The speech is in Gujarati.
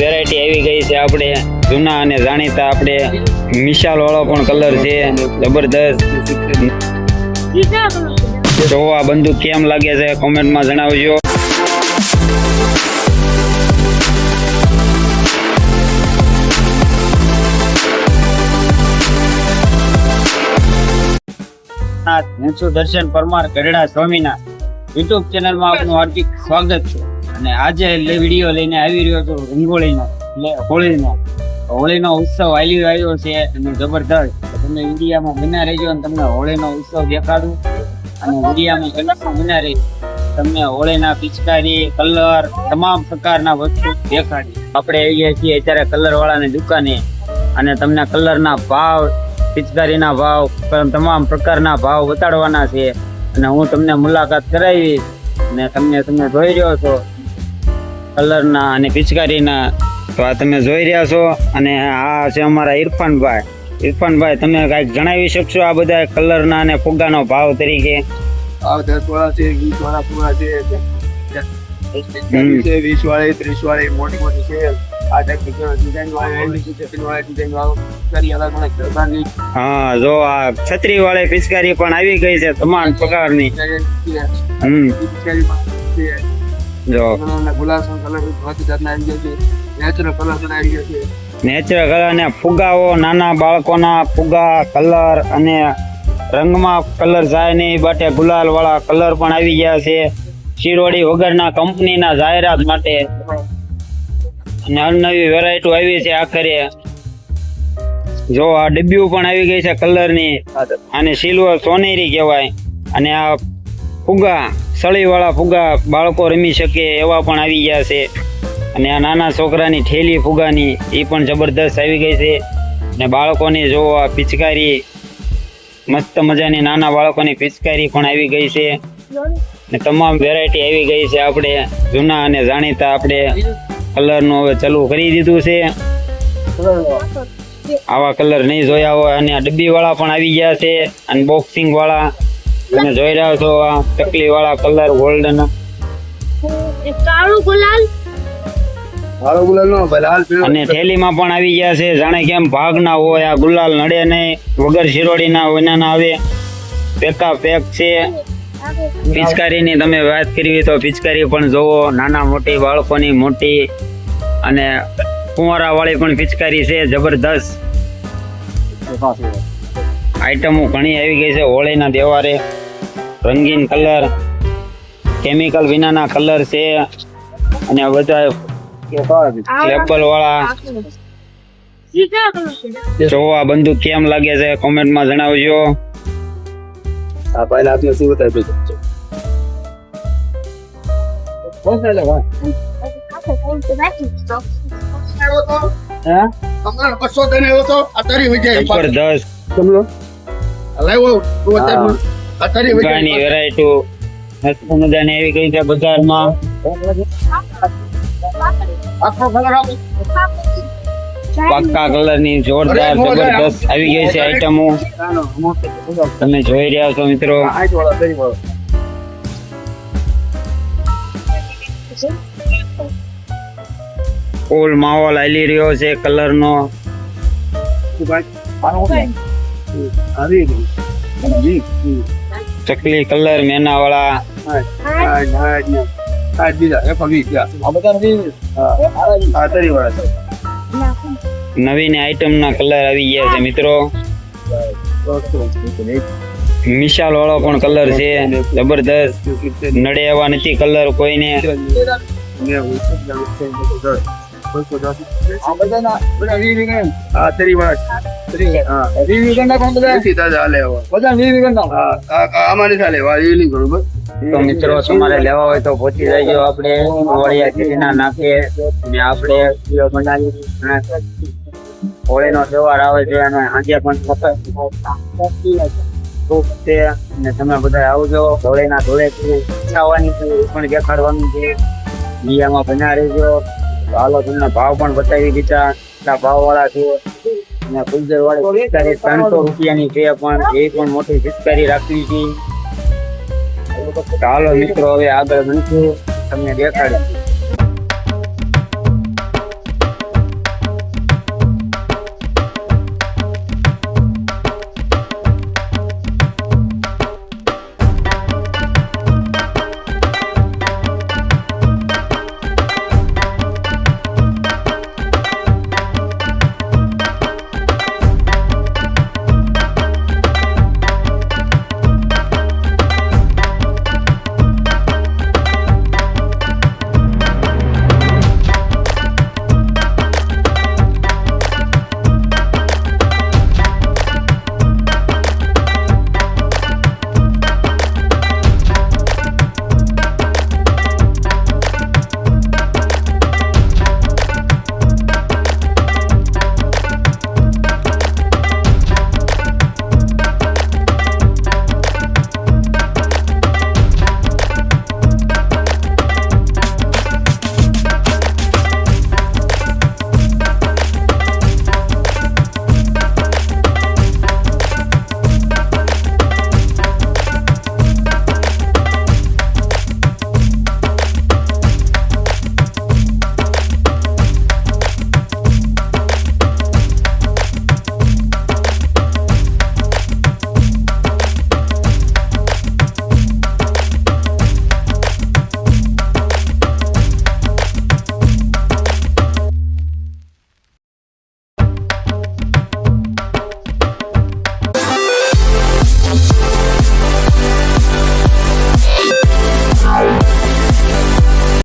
વેરાયટી આવી ગઈ છે આપણે. જૂના અને જાણીતા આપણે. મિશાલ વાળો પણ કલર છે. જબરદસ્ત. જોવા બંદૂક કેમ લાગે છે કોમેન્ટમાં જણાવજો. દર્શન પરમાર ગઢડા સ્વામીના. યુટ્યુબ ચેનલમાં આપનું હાર્દિક સ્વાગત છે. અને આજે વીડિયો લઈને આવી રહ્યો છું, રંગોળીનો એટલે હોળીનો. હોળીનો ઉત્સવ આવી આવ્યો છે અને જબરદસ્ત. તમે વિડીયામાં બના રહેજો અને તમને હોળીનો ઉત્સવ દેખાડું. અને વિડીયામાં કન્ફર્મ બના રહેજો. તમને હોળીના પિચકારી, કલર, તમામ પ્રકારના વસ્તુ દેખાડી. આપણે આવીએ છીએ અત્યારે કલર વાળાની દુકાને. અને તમને કલરના ભાવ, પિચકારીના ભાવ તમામ પ્રકારના ભાવ બતાડવાના છે. અને હું તમને મુલાકાત કરાવીશ. અને તમને તમે જોઈ રહ્યો છો. કલરના અને પિચકારીના. તો આ તમે જોઈ રહ્યા છો અને આ છે અમારા ઇરફાનભાઈ ઇરફાનભાઈ તમે કાંઈક જણાવી શકશો આ બધા કલરના અને ફુગ્ગાનો ભાવ તરીકે? આ દસ વાળા છે વીસ વાળા પૂરા છે. વીસ વાળી ત્રીસ વાળી મોટી મોટી છે. હા જો આ છત્રી વાળી પિચકારી પણ આવી ગઈ છે તમામ પ્રકારની. હમ. જો. ગુલાબ કલર બધી જાતના આવી ગયા છે નેચરલ કલર પણ આવી ગયા છે. નેચરલ કલર અને ફુગ્ગાઓ નાના બાળકોના ફુગ્ગા કલર અને રંગમાં કલર જાય નહીં બાટે ગુલાલ વાળા કલર પણ આવી ગયા છે. શિરોડી વગરના કંપનીના જાહેરાત માટે. અને અવનવી વેરાયટી આવી છે આખરે. જો આ ડબ્યુ પણ આવી ગઈ છે કલરની અને સિલ્વર સોનેરી કહેવાય. અને આ ફુગ્ગા સળીવાળા ફુગ્ગા બાળકો રમી શકે એવા પણ આવી ગયા છે. અને આ નાના છોકરાની ઠેલી ફુગાની એ પણ જબરદસ્ત આવી ગઈ છે. ને બાળકોની જો આ પિચકારી, મસ્ત મજાની નાના બાળકોની પિચકારી પણ આવી ગઈ છે. ને તમામ વેરાયટી આવી ગઈ છે આપણે, જૂના અને જાણીતા આપણે કલરનું હવે ચાલુ કરી દીધું છે. આવા કલર નહીં જોયા હોય અને આ ડબ્બીવાળા પણ આવી ગયા છે અને બોક્સિંગ વાળા તમે જોઈ રહ્યા છો આ ચકલી વાળા કલર ગોલ્ડન. કાળો ગુલાલ? કાળો ગુલાલ નો બલાલ અને થેલીમાં પણ આવી ગયા છે જાણે કેમ ભાગ ના હોય આ ગુલાલ નડે નહીં વગર શિરોડીના વિનાના આવે. પેકા પેક છે. પિચકારીની તમે વાત કરવી તો પિચકારી પણ જોવો. નાના મોટી બાળકોની મોટી અને કુંવારા વાળી પણ પિચકારી છે જબરદસ્ત. આઈટમો ઘણી આવી ગઈ છે હોળીના તહેવારે. રંગીન કલર કેમિકલ વિનાના કલર છે. અને બધા લેપલ વાળા. જોવા બંદૂક કેમ લાગે છે? કોમેન્ટમાં જણાવજો. આ ભાઈ આપને શું બતાવી વજાય જબરદસ્ત. વજાય વેરાયટી. મસ્ત મજાની આવી ગઈ છે બજારમાં. આખો કલરની પાક્કા કલરની જોરદાર જબરદસ્ત આવી ગઈ છે આઈટમો તમે જોઈ રહ્યા છો મિત્રો. ફૂલ માહોલ આવી રહ્યો છે કલરનો. આવી ચકલી કલર મેના વાળા નવીન આઈટમ ના કલર આવી ગયા છે, મિત્રો. મિશાલ વાળો પણ કલર છે, જબરદસ્ત. નડે એવા નથી કલર કોઈને. તો મિત્રો તમારે લેવા હોય તો પહોંચી જજો આપણે. વળિયા ખીરીના નાખે ને આપણે હોળીનો તહેવાર આવે છે અને આજે પણ છે. અને તમે બધા આવજો. હોળીના ધોળે ખાવાની છે પણ દેખાડવાનું છે. બીયામાં બના રહેજો હાલો તમને ભાવ પણ બતાવી દીધા. એટલા ભાવ વાળા છે. અને ગુજર વાળી પિચકારી ત્રણસો રૂપિયાની છે પણ એ પણ મોટી પિચકારી રાખવી છે. ચાલો મિત્રો હવે આગળ બનશું તમને દેખાડી